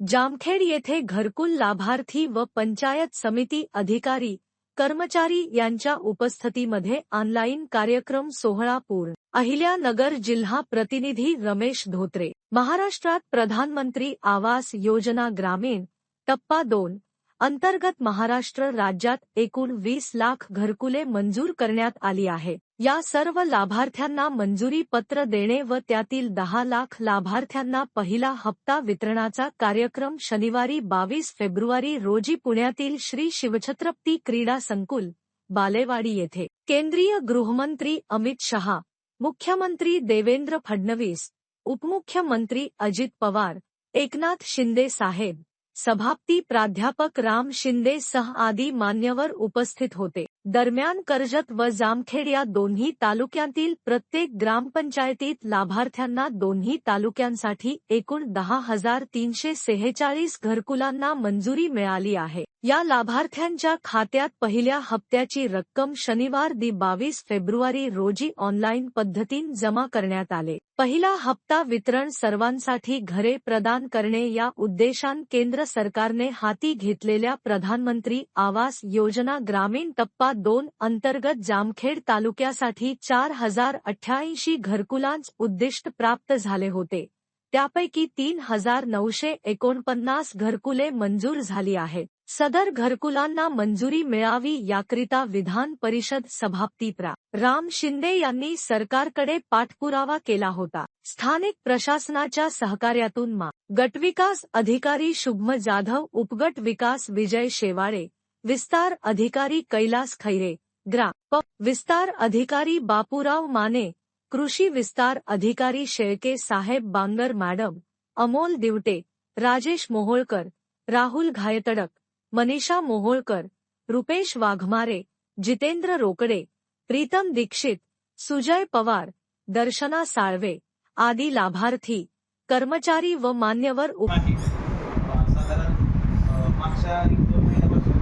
जामखेड येथे घरकुल लाभार्थी व पंचायत समिती अधिकारी कर्मचारी यांच्या उपस्थितीमध्ये ऑनलाईन कार्यक्रम सोहळा पूर्ण अहिल्यानगर जिल्हा प्रतिनिधी रमेश धोत्रे. महाराष्ट्रात प्रधानमंत्री आवास योजना ग्रामीण टप्पा दोन. अंतर्गत महाराष्ट्र राज्यात एकूण वीस लाख घरकुले मंजूर करण्यात आली आहे. या सर्व लाभार्थ्यांना मंजुरी पत्र देणे व त्यातील दहा लाख लाभार्थ्यांना पहिला हप्ता वितरणाचा कार्यक्रम शनिवारी बावीस फेब्रुवारी रोजी पुण्यातील श्री शिवछत्रपती क्रीडा संकुल बालेवाडी येथे. केंद्रीय गृहमंत्री अमित शहा मुख्यमंत्री देवेंद्र फडणवीस उपमुख्यमंत्री अजित पवार एकनाथ शिंदे साहेब सभापती प्राध्यापक राम शिंदे सह आदी मान्यवर उपस्थित होते. दरम्यान कर्जत व जामखेड या दोन्ही तालुक्यांतील प्रत्येक ग्रामपंचायतीत लाभार्थ्यांना दोन्ही तालुक्यांसाठी एकूण दहा हजार तीनशे सेहेचाळीस घरकुलांना मंजुरी मिळाली आहे. या लाभार्थ्यांच्या खात्यात पहिल्या हप्त्याची रक्कम शनिवार दि बावीस फेब्रुवारी रोजी ऑनलाईन पद्धतीन जमा करण्यात आले. पहिला हप्ता वितरण सर्वांसाठी घरे प्रदान करणे या उद्देशान केंद्र सरकारने हाती घेतलेल्या प्रधानमंत्री आवास योजना ग्रामीण टप्पा दोन अंतर्गत जामखेड तालुक्यासाठी चार हजार अठ्ठ्याऐंशी घरकुलांच उद्दिष्ट प्राप्त झाले होते. त्यापैकी तीन हजार नऊशे एकोणपन्नास घरकुले मंजूर झाली आहेत. सदर घरकुलांना मंजुरी मिळावी याकरिता विधान परिषद सभापती प्रा राम शिंदे यांनी सरकारकडे पाठपुरावा केला होता. स्थानिक प्रशासनाच्या सहकार्यातून मा. गटविकास अधिकारी शुभम जाधव उपगट विकास विजय शेवाळे विस्तार अधिकारी कैलास खैरे ग्रा. प. विस्तार अधिकारी बापूराव माने कृषी विस्तार अधिकारी शेळके साहेब बांगर मॅडम अमोल दिवटे राजेश मोहोळकर राहुल घायतडक मनीषा मोहोळकर रुपेश वाघमारे जितेंद्र रोकडे प्रीतम दीक्षित सुजय पवार दर्शना साळवे आदी लाभार्थी कर्मचारी व मान्यवर उप मागे अ, साधारण अ, मागच्या एक दोन महिन्यापासून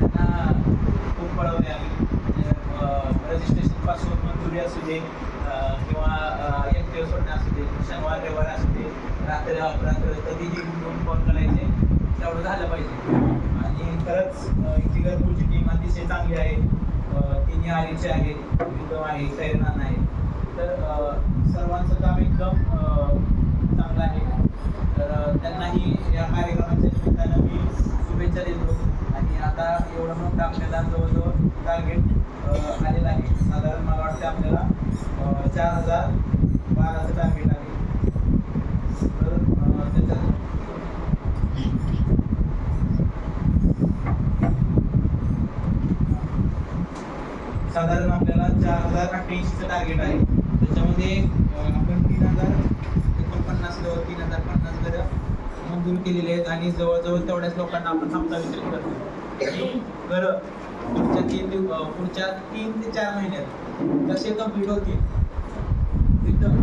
त्यांना खूप पळवले आम्ही म्हणजे रजिस्ट्रेशन पासून असू दे किंवा किंवा एकटे सोडणे असू दे शनिवार रविवार असू दे रात्री अपरात्र कधीही दोन फोन करायचे तेवढं झालं पाहिजे. आणि खरंच अ, इथली घरकुलची टीम अतिशय चांगली आहे. तिन्ही आरीचे आहे एकदम आहे सैरनान आहे. तर सर्वांचं काम एकदम चांगलं आहे. तर त्यांनाही या कार्यक्रमाच्या निमित्तानं मी शुभेच्छा देतो. आणि आता एवढं मोठं आपल्याला जवळजवळ टार्गेट साधारण मला वाटतं आपल्याला चार हजार बाराचं टार्गेट आहे. तर त्याच्यात साधारण आपल्याला चार हजार अठ्ठ्याऐंशीचं टार्गेट आहे. त्याच्यामध्ये आपण तीन हजार एकोणपन्नास लोक तीन हजार पन्नास घरं मंजूर केलेले आहेत आणि जवळजवळ तेवढ्याच लोकांना आपण समजा वितरित करतो घरं पुढच्या तीन दिवस पुढच्या तीन ते चार महिन्यात कसे कंप्लीट होतील? एकदम.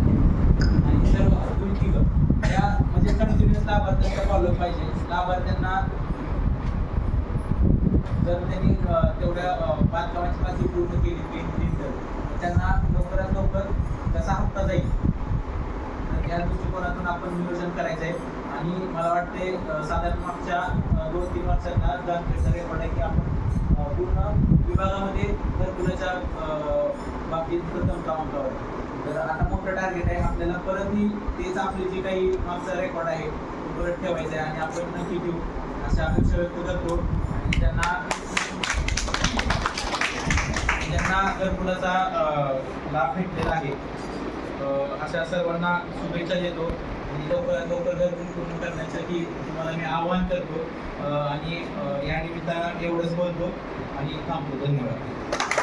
आणि सर्व तुमची त्या म्हणजे कंटिन्युअस लाभार्थ्यांचा फॉलो पाहिजे. लाभार्थ्यांना जर त्यांनी तेवढ्या पाच कामाची पाचवी पूर्ण केली तीन तीन तर त्यांना लवकरात लवकर कसा हप्ता जाईल? या दृष्टिकोनातून आपण नियोजन करायचं आहे आणि मला वाटते साधारण मागच्या दोन तीन वर्षांना जामखेडचा रेकॉर्ड आहे की आपण पूर्ण विभागामध्ये जर मुलाच्या बाबतीत प्रथम क्रमांकावर आहे. तर आता मोठं टार्गेट आहे. आपल्याला परतही तेच आपली जी काही मागचा रेकॉर्ड आहे तो परत ठेवायचा आहे आणि आपण नक्की देऊ. अशा अपेक्षा व्यक्त करतो. आणि त्यांना ज्यांना घरकुलाचा मुलाचा लाभ भेटलेला आहे अशा सर्वांना शुभेच्छा देतो. आणि लवकरात लवकर गर्दी पूर्ण करण्यासाठी तुम्हाला मी आवाहन करतो. आणि या निमित्तानं एवढंच बोलतो. आणि थांबतो. धन्यवाद.